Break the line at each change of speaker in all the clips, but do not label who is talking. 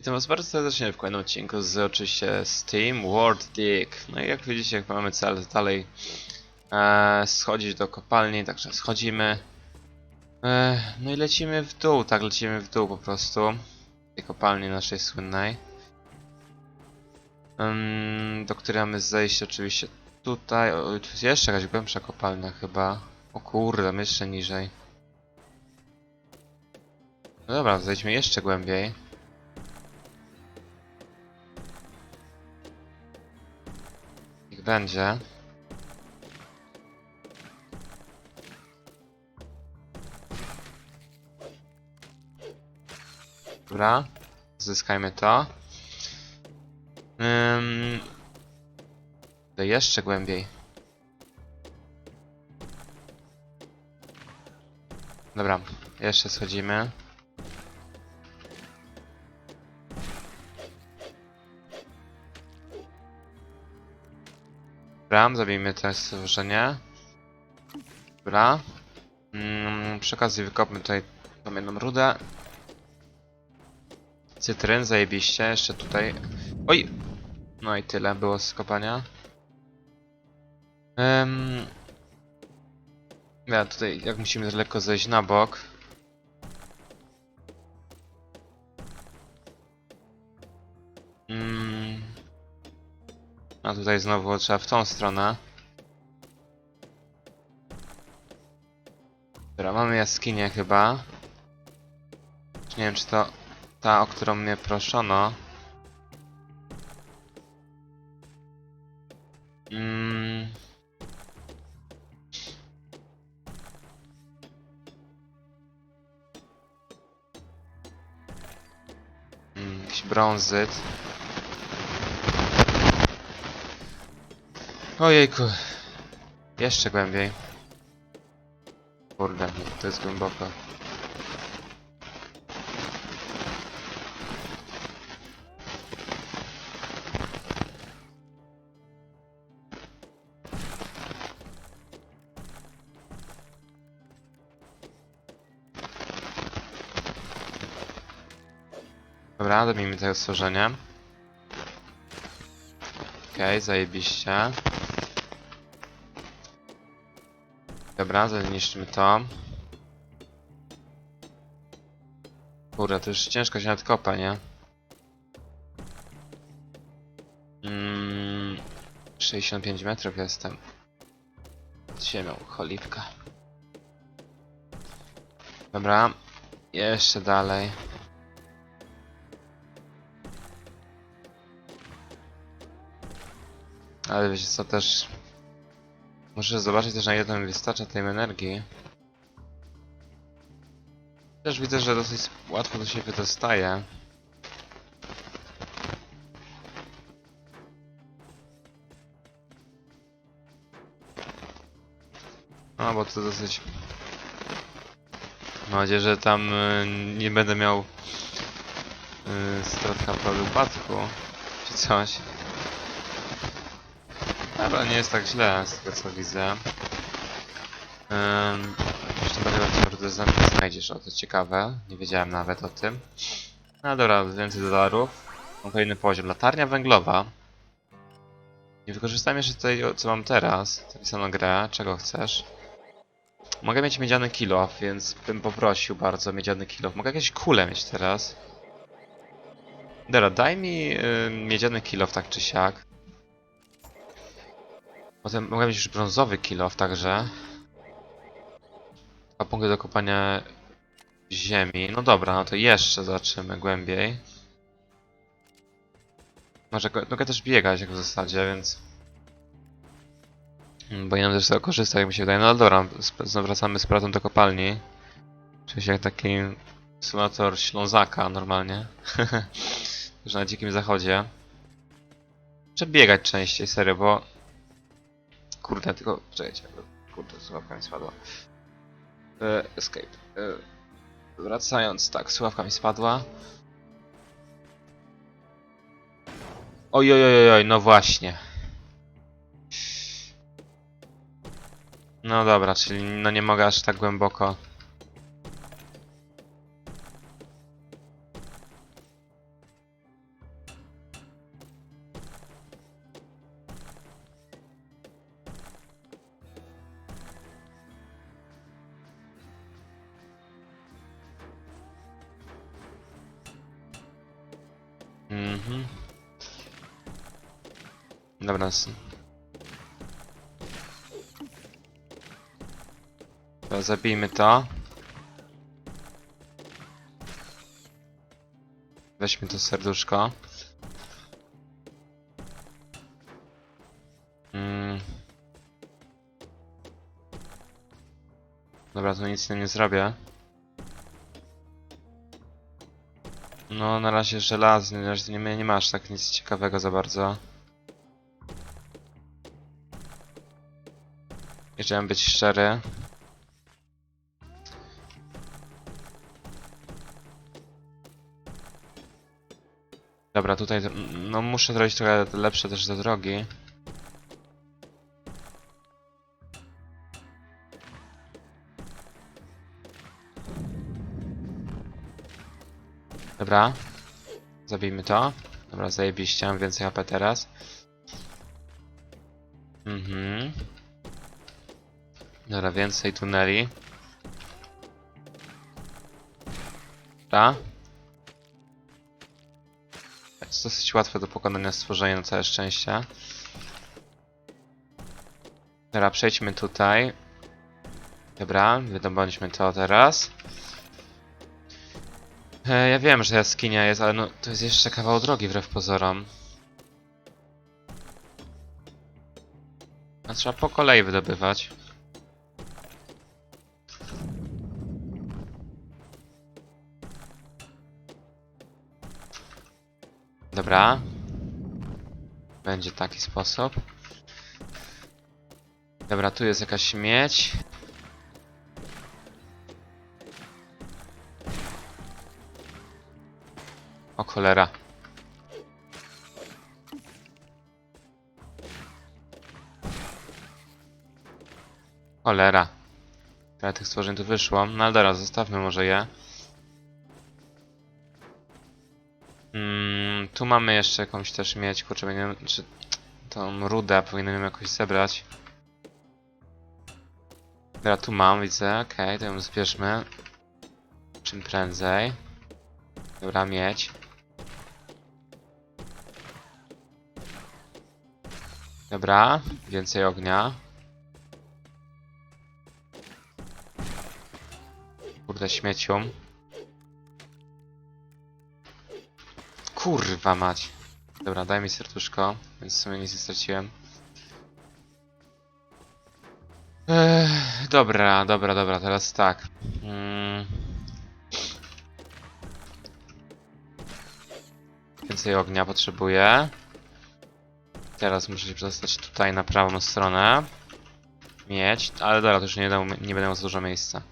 Witam was bardzo serdecznie w kolejnym odcinku z oczywiście Steam World Dig. No i jak widzicie, jak mamy cel dalej e, schodzić do kopalni, także schodzimy. E, no i lecimy w dół, tak, lecimy w dół po prostu. Tej kopalni naszej słynnej. Ym, do której mamy zejść oczywiście tutaj. O, tu jest jeszcze jakaś głębsza kopalnia chyba. O kurde, jeszcze niżej. No dobra, zejdźmy jeszcze głębiej. Niech będzie. Dobra, zyskajmy to. Ym... To jeszcze głębiej. Dobra, jeszcze schodzimy. Dobra, zabijmy to stworzenie. Dobra. Mm, przy okazji wykopmy tutaj jedną rudę. Cytryn, zajebiście. Jeszcze tutaj... Oj! No i tyle było z kopania. Um, ja tutaj, jak musimy lekko zejść na bok. Mm. A tutaj znowu trzeba w tą stronę. Dobra, mamy jaskinię chyba. Nie wiem, czy to ta, o którą mnie proszono. Mm. Mm, jakiś brązyt. Ojejku. Jeszcze głębiej. Kurde, to jest głęboko. Dobra, dobijmy tego stworzenia. Okej, zajebiście. Dobra, zniszczymy to. Kurde, to już ciężko się nadkopa, nie? Mm, 65 metrów jestem. Pod ziemią, cholipka. Dobra, jeszcze dalej. Ale wiecie co, też... Muszę zobaczyć też na ile mi wystarcza tej energii. Też widzę, że dosyć łatwo do siebie dostaje. No, bo to dosyć... Mam nadzieję, że tam y, nie będę miał y, strat HP upadku, czy coś. Dobra, nie jest tak źle z tego co widzę. Um, jeszcze będę kurde znajdziesz, o to ciekawe. Nie wiedziałem nawet o tym. No dobra, więcej dolarów. Kolejny poziom. Latarnia węglowa. Nie wykorzystam jeszcze tutaj, co mam teraz. Zapisano grę. Czego chcesz? Mogę mieć miedziany kilof, więc bym poprosił bardzo miedziany kilof. Mogę jakieś kule mieć teraz. Dobra, daj mi y, miedziany kilof tak czy siak. Potem mogę mieć już brązowy kilof także. Dwa punkty do kopania ziemi. No dobra, no to jeszcze zobaczymy głębiej. Może mogę też biegać jak w zasadzie, więc... Mm, Bo nie wiem też z tego korzystać, jak mi się wydaje. No ale dobra, wracamy z powrotem do kopalni. Się jak taki symulator Ślązaka normalnie. Już na dzikim zachodzie. Trzeba biegać częściej, serio, bo Kurde, tylko... Czekajcie, kurde, słuchawka mi spadła. E, escape. E, wracając, tak, słuchawka mi spadła. Oj, oj, oj, oj, no właśnie. No dobra, czyli no nie mogę aż tak głęboko. Mhm. Dobra. Dobra, zabijmy to. Weźmy to serduszko. Mm. Dobra, tu nic z tym nie zrobię. No, na razie żelazny, na razie nie, nie masz tak nic ciekawego za bardzo. Jeżeli mam być szczery. Dobra, tutaj no muszę zrobić trochę lepsze też te drogi. Dobra. Zabijmy to. Dobra, zajebiście, mam więcej HP teraz. Mhm. Dobra, więcej tuneli. Dobra. Jest dosyć łatwe do pokonania stworzenia na całe szczęście. Dobra, przejdźmy tutaj. Dobra, wydobądźmy to teraz. E, ja wiem, że jaskinia jest, ale no to jest jeszcze kawał drogi wbrew pozorom. A trzeba po kolei wydobywać. Dobra. Będzie taki sposób. Dobra, tu jest jakaś śmieć. O cholera. Cholera. Trochę tych stworzeń tu wyszło. No ale dobra, zostawmy może je. Mm, tu mamy jeszcze jakąś też mieć, kurczę, nie wiem, czy tą rudę powinienem jakoś zebrać. Dobra, tu mam, widzę, okej, to ją zbierzmy. Czym prędzej. Dobra, mieć. Dobra, więcej ognia. Kurde, śmiecium. Kurwa mać. Dobra, daj mi serduszko, więc w sumie nic nie straciłem. Ech, dobra, dobra, dobra, teraz tak. Mm. Więcej ognia potrzebuję. Teraz muszę się przedostać tutaj na prawą stronę. Mieć, ale dobra, to już nie, dam, nie będę miał za dużo miejsca.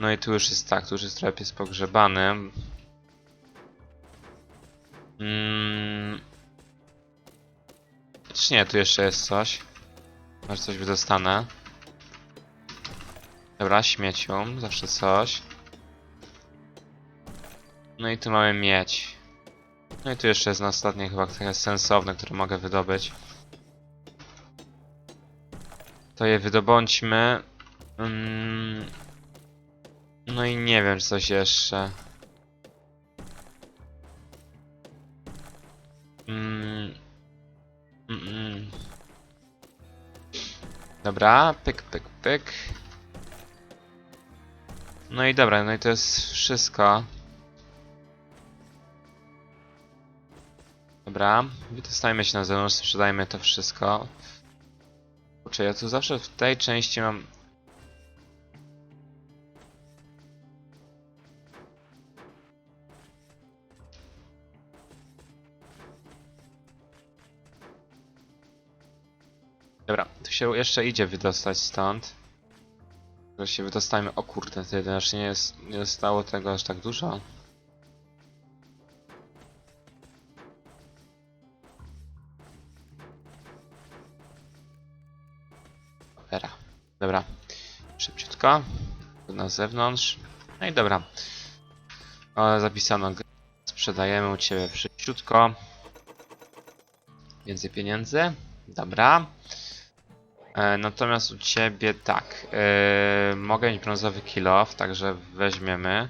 No i tu już jest tak, tu już jest trochę pies pogrzebany. Mm. Czy nie, tu jeszcze jest coś. Może coś wydostanę. Dobra, śmiecium, zawsze coś. No i tu mamy miedź. No i tu jeszcze jest na ostatnie chyba takie sensowne, które mogę wydobyć. To je wydobądźmy. Mm. No i nie wiem, czy coś jeszcze. Mm. Dobra, pyk, pyk, pyk. No i dobra, no i to jest wszystko. Dobra, wydostajmy się na zewnątrz, sprzedajmy to wszystko. Kurczę, ja tu zawsze w tej części mam... Dobra, tu się jeszcze idzie wydostać stąd. Tylko się wydostajmy. O kurde, tyle, aż nie, nie zostało tego aż tak dużo. Na zewnątrz. No i dobra. O, zapisano. g- Sprzedajemy u Ciebie szybciutko. Więcej pieniędzy. Dobra. E, natomiast u Ciebie tak. E, mogę mieć brązowy kill off, także weźmiemy.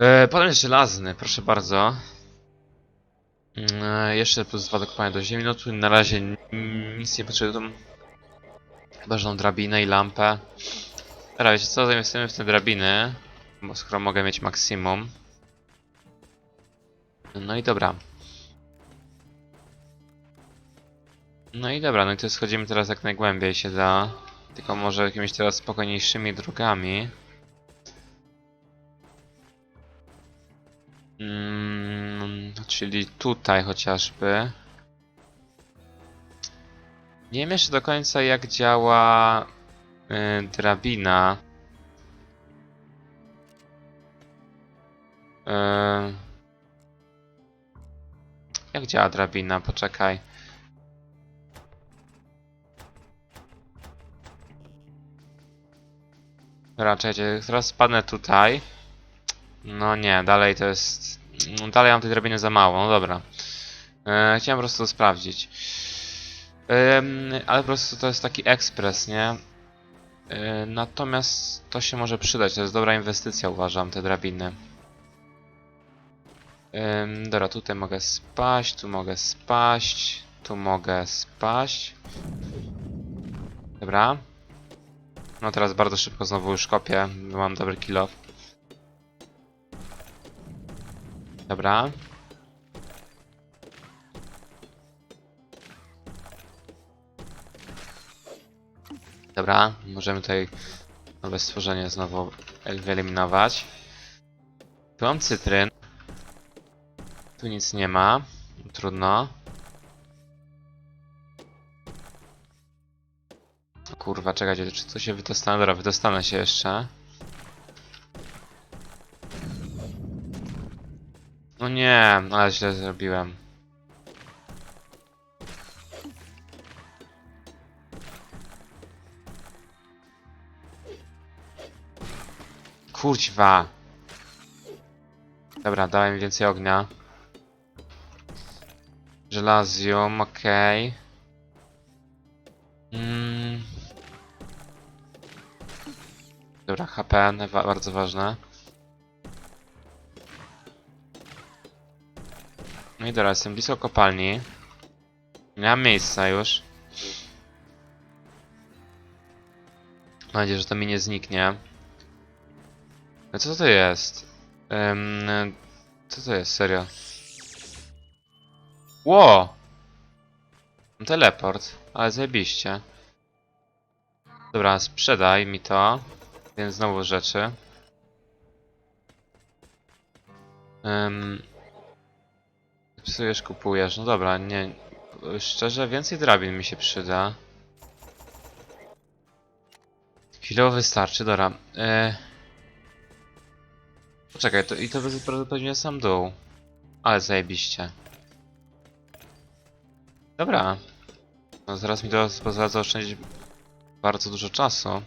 E, Patent żelazny, proszę bardzo. E, jeszcze plus dwa do kopania do ziemi. No tu na razie nic nie potrzebuję. Tą drabinę i lampę. Dobra, wiecie co, zainwestujemy w te drabiny. Bo skoro mogę mieć maksimum. No i dobra. No i dobra, no i to schodzimy teraz jak najgłębiej się da. Tylko może jakimiś teraz spokojniejszymi drogami. Mm, czyli tutaj chociażby. Nie wiem jeszcze do końca jak działa y, drabina. Y, jak działa drabina? Poczekaj. Czekajcie, teraz spadnę tutaj. No nie, dalej to jest... no Dalej mam tej drabiny za mało, no dobra. E, chciałem po prostu sprawdzić. Ale po prostu to jest taki ekspres, nie? Natomiast to się może przydać, to jest dobra inwestycja uważam, te drabiny. Ym, dobra, tutaj mogę spaść, tu mogę spaść, tu mogę spaść. Dobra. No teraz bardzo szybko znowu już kopię, bo mam dobry kill off. Dobra. Dobra, możemy tutaj nowe stworzenie znowu wyeliminować. Tu mam cytryn. Tu nic nie ma. Trudno. Kurwa, czekajcie, czy to się wydostanę? Dobra, wydostanę się jeszcze. No nie, ale źle zrobiłem. Kurczwa. Dobra, dałem więcej ognia. Żelazium, okej. Mm. Dobra, HP, najwa- bardzo ważne. No i dobra, jestem blisko kopalni. Nie mam miejsca już. Mam nadzieję, że to mi nie zniknie. Co to jest? Um, co to jest, serio? Ło! Teleport, ale zajebiście. Dobra, sprzedaj mi to. Więc znowu rzeczy. Um, psujesz, kupujesz. No dobra, nie. Szczerze, więcej drabin mi się przyda. Chwilowo wystarczy, dobra. E... Poczekaj, to, i to będzie prawdopodobnie sam dół. Ale zajebiście. Dobra. No zaraz mi to pozwala zaoszczędzić bardzo dużo czasu.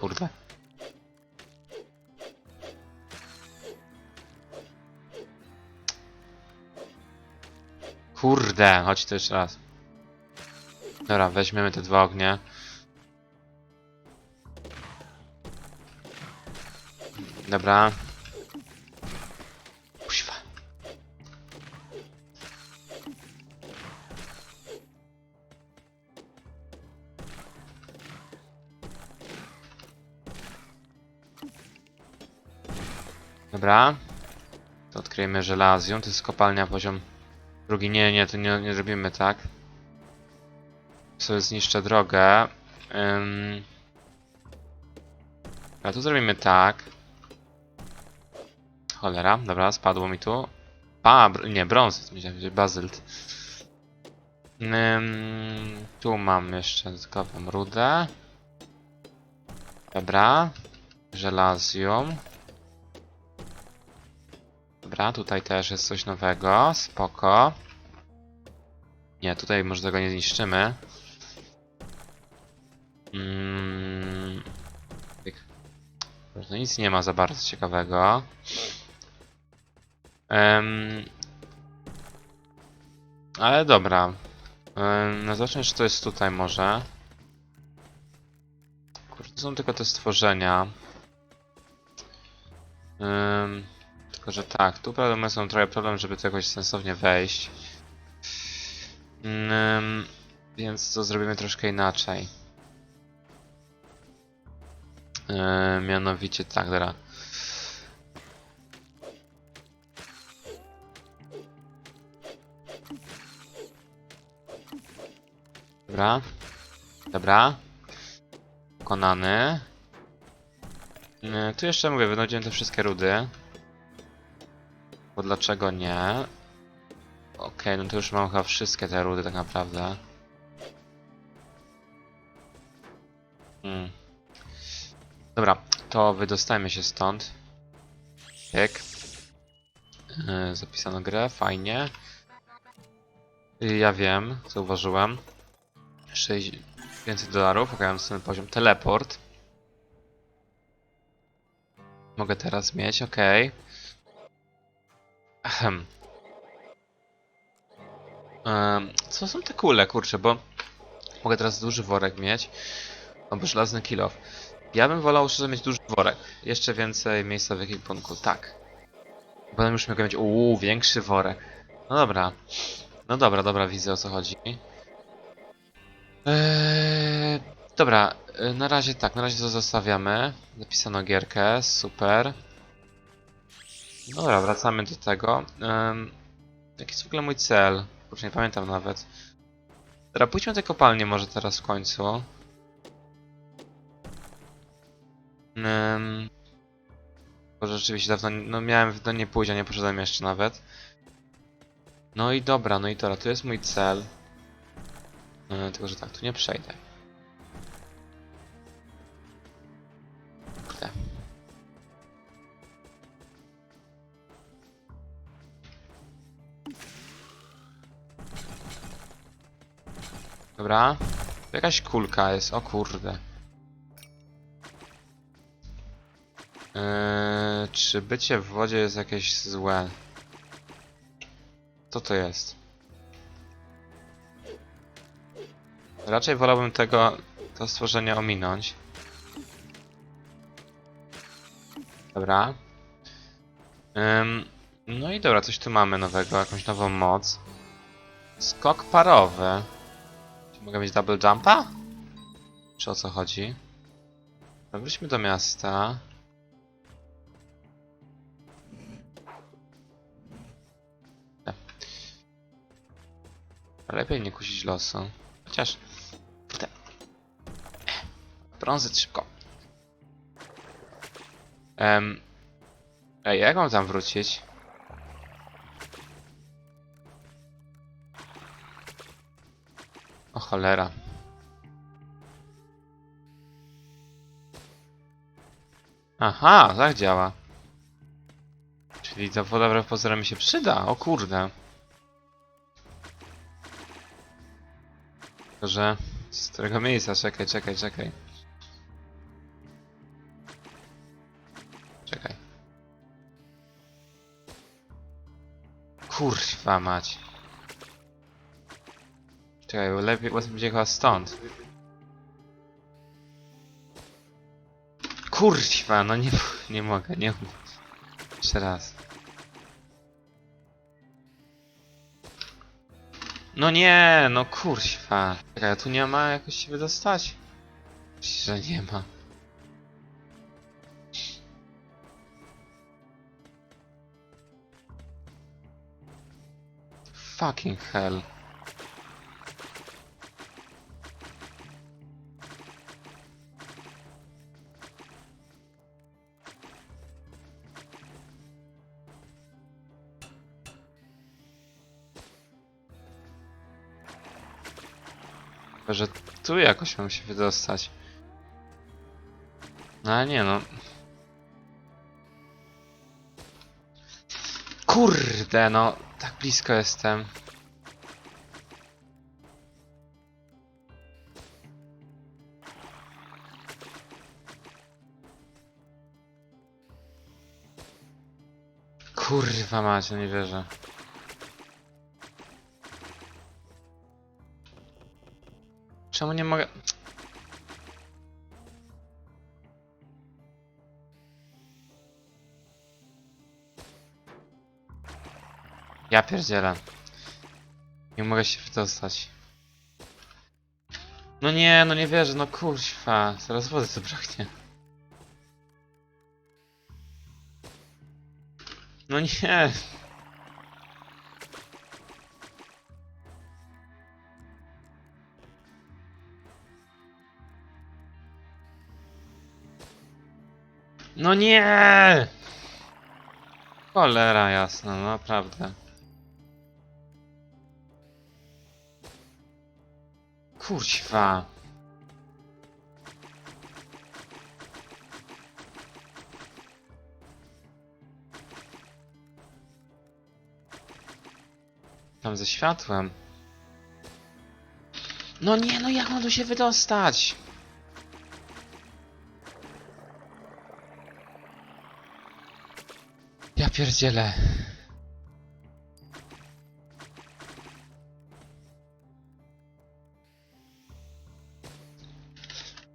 Kurde. Kurde, chodź to jeszcze raz. Dobra, weźmiemy te dwa ognie. Dobra. Kuźwa. Dobra. To odkryjemy żelazium. To jest kopalnia poziom drugi. Nie, nie, to nie, nie zrobimy tak. Sobie zniszczę drogę. A tu zrobimy tak. Cholera, dobra, spadło mi tu. A, br nie, brąz, myślałem, że bazylt. Ym, tu mam jeszcze dodatkową rudę. Dobra. Żelazium. Dobra, tutaj też jest coś nowego, spoko. Nie, tutaj może tego nie zniszczymy. No nic nie ma za bardzo ciekawego. Em, ale dobra. Um, no zobaczmy, czy to jest tutaj może. To są tylko te stworzenia. Ym, tylko, że tak, tu problem są trochę problem, żeby to jakoś sensownie wejść. Ym, więc to zrobimy troszkę inaczej. Yy, mianowicie tak, dobra. Dobra. Dobra. Pokonany. Yy, tu jeszcze mówię, wynajdziemy te wszystkie rudy. Bo dlaczego nie? Okej, no to już mam chyba wszystkie te rudy tak naprawdę. Hmm. Dobra, to wydostajmy się stąd. Pyk. Yy, zapisano grę, fajnie. Y, Ja wiem, zauważyłem. 6 więcej dolarów, ok, następny poziom. Teleport. Mogę teraz mieć, ok. Ahem. Em, co są te kule, kurczę, bo mogę teraz duży worek mieć. Albo żelazny kilof. Ja bym wolał szczerze mieć duży worek. Jeszcze więcej miejsca w ekwipunku, tak. Potem już mogę mieć, uuu, większy worek. No dobra. No dobra, dobra, widzę o co chodzi. Eee, dobra, e, na razie tak, na razie to zostawiamy. Zapisano gierkę, super. Dobra, wracamy do tego. Um, jaki jest w ogóle mój cel? Kurczę, nie pamiętam nawet. Dobra, pójdźmy tej kopalni może teraz w końcu. Um, bo rzeczywiście dawno, no miałem do niej pójść, a nie poszedłem jeszcze nawet. No i dobra, no i dobra, to jest mój cel. E, tylko, że tak, tu nie przejdę. Kurde. Dobra. Jakaś kulka jest, o kurde. Eee, czy bycie w wodzie jest jakieś złe? Co to jest? Raczej wolałbym tego, to stworzenie ominąć. Dobra. Ym, no i dobra, coś tu mamy nowego, jakąś nową moc. Skok parowy. Czy mogę mieć double jumpa? Czy o co chodzi? Dobra, Wróćmy do miasta. Lepiej nie kusić losu. Chociaż... Brązy szybko. Em... Ej, jak mam tam wrócić? O cholera. Aha, tak działa. Czyli ta woda wbrew pozorom mi się przyda. O kurde. Tylko, że... Z którego miejsca? Czekaj, czekaj. Czekaj. Kurwa mać. Czekaj, bo lepiej łatwiej będzie chyba stąd. Kurwa, no nie, nie mogę, nie umiem. Jeszcze raz. No nie, no kurwa. Czekaj, tu nie ma jakoś się wydostać? Myślę, że nie ma. Fucking hell. Że tu jakoś mam się wydostać. No ale nie no. Kurde no, blisko jestem. Kurwa macie, nie wierzę. Czemu nie mogę... Ja pierdzielę. Nie mogę się wydostać. No nie, no nie wierzę, no kurwa. Zaraz wody zabraknie. No nie. No nie! Cholera jasna, naprawdę. Kurwa. Tam ze światłem. No nie, no jak mam tu się wydostać? Ja pierdzielę.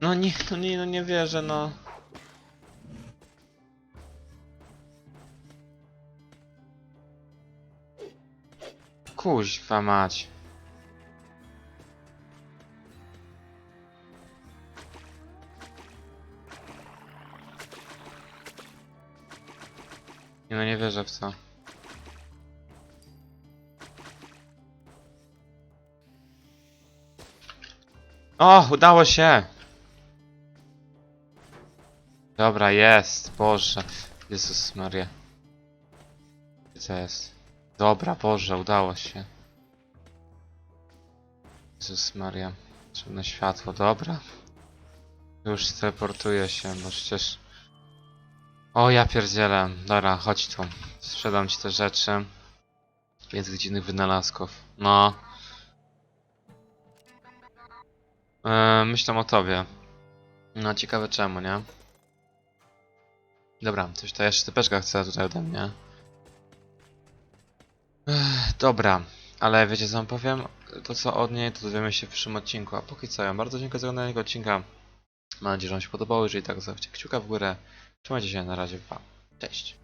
No nie, no nie, no nie wierzę, no. Kuźwa mać. Nie no nie wierzę w to. O, udało się! Dobra, jest, Boże. Jezus Maria. To jest? Dobra, Boże, udało się. Jezus Maria. Czarne światło, dobra. Już teleportuję się, bo przecież... O, ja pierdzielę. Dobra, chodź tu. Sprzedam ci te rzeczy. Jest dziwnych wynalazków. No. Eee, myślę o tobie. No, ciekawe czemu, nie? Dobra, coś ta jeszcze typeczka chce tutaj ode mnie. Ech, dobra, ale wiecie co wam powiem? To co od niej, to dowiemy się w przyszłym odcinku. A póki co, ja bardzo dziękuję za oglądanie tego odcinka. Mam nadzieję, że wam się podobało. Jeżeli tak, zostawcie kciuka w górę. Trzymajcie się, na razie, pa. Cześć.